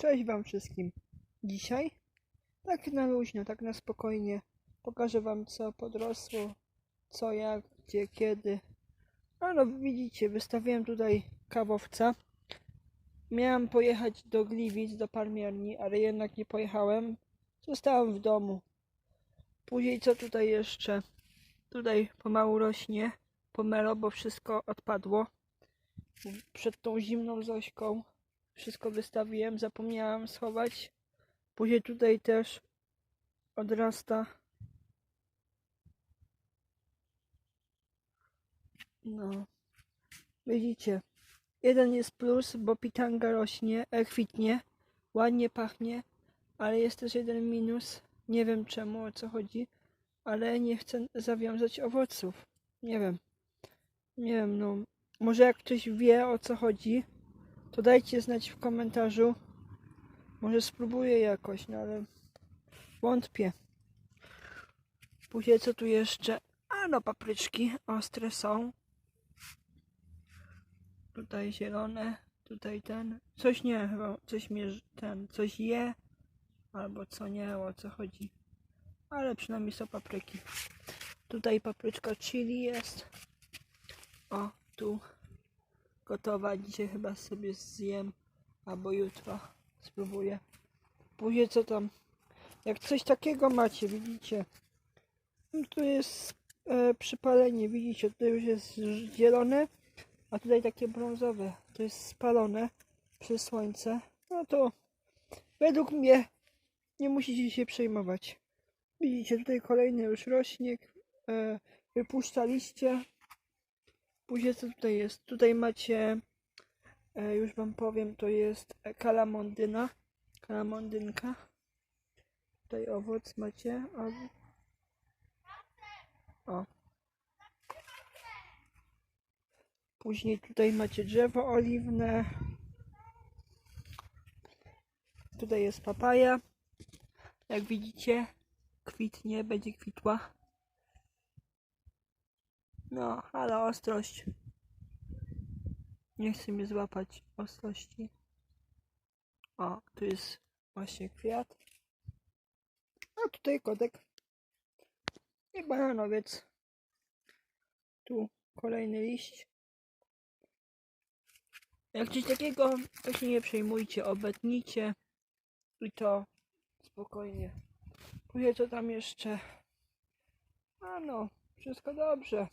Cześć Wam wszystkim. Dzisiaj, tak na luźno, tak na spokojnie, pokażę Wam co podrosło, co, jak, gdzie, kiedy. A no widzicie, wystawiłem tutaj kawowca. Miałem pojechać do Gliwic, do Parmierni, ale jednak nie pojechałem. Zostałem w domu. Później co tutaj jeszcze? Tutaj pomału rośnie pomelo, bo wszystko odpadło. Przed tą zimną Zośką wszystko wystawiłem, zapomniałam schować. Później tutaj też odrasta. No, widzicie, jeden jest plus, bo pitanga rośnie, e, kwitnie, ładnie pachnie, ale jest też jeden minus. Nie wiem czemu, o co chodzi, ale nie chcę zawiązać owoców. Nie wiem. Nie wiem, no. Może jak ktoś wie o co chodzi, to dajcie znać w komentarzu. Może spróbuję jakoś, no ale wątpię. Później co tu jeszcze? A no, papryczki ostre są. Tutaj zielone, tutaj ten. Coś nie, chyba coś mnie ten, coś je. Albo co nie, o co chodzi. Ale przynajmniej są papryki. Tutaj papryczka chili jest. O, tu gotowa. Dzisiaj chyba sobie zjem, albo jutro spróbuję. Później co tam? Jak coś takiego macie, widzicie? No, Tu jest e, przypalenie, widzicie? Tutaj już jest zielone, a tutaj takie brązowe. To jest spalone przez słońce. No to według mnie nie musicie się przejmować. Widzicie, tutaj kolejny już rośnik. E, wypuszcza liście. Później co tutaj jest? Tutaj macie, e, już wam powiem, to jest kalamondyna, kalamondynka. Tutaj owoc macie. O. Później tutaj macie drzewo oliwne. Tutaj jest papaja. Jak widzicie, kwitnie, będzie kwitła. No, ale ostrość. Nie chce mnie złapać ostrości. O, tu jest właśnie kwiat. A tutaj kodek. I bananowiec. Tu kolejny liść. Jak coś takiego, to się nie przejmujcie, obetnijcie. I to spokojnie. Później co tam jeszcze? A no, wszystko dobrze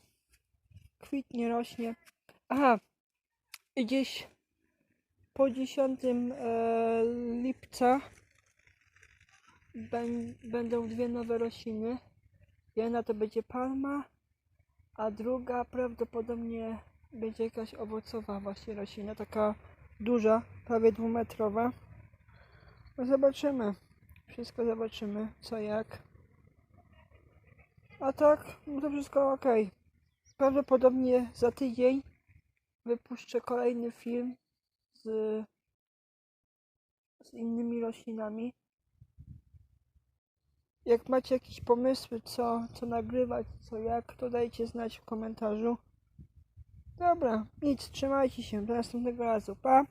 kwitnie, rośnie. Aha, i gdzieś po 10 e, lipca bę- będą dwie nowe rośliny. Jedna to będzie palma, a druga prawdopodobnie będzie jakaś owocowa właśnie roślina, taka duża, prawie dwumetrowa. No zobaczymy. Wszystko zobaczymy, co jak. A tak, no to wszystko ok. Prawdopodobnie za tydzień wypuszczę kolejny film z, z innymi roślinami. Jak macie jakieś pomysły, co, co nagrywać, co jak, to dajcie znać w komentarzu. Dobra, nic, trzymajcie się, do następnego razu, pa!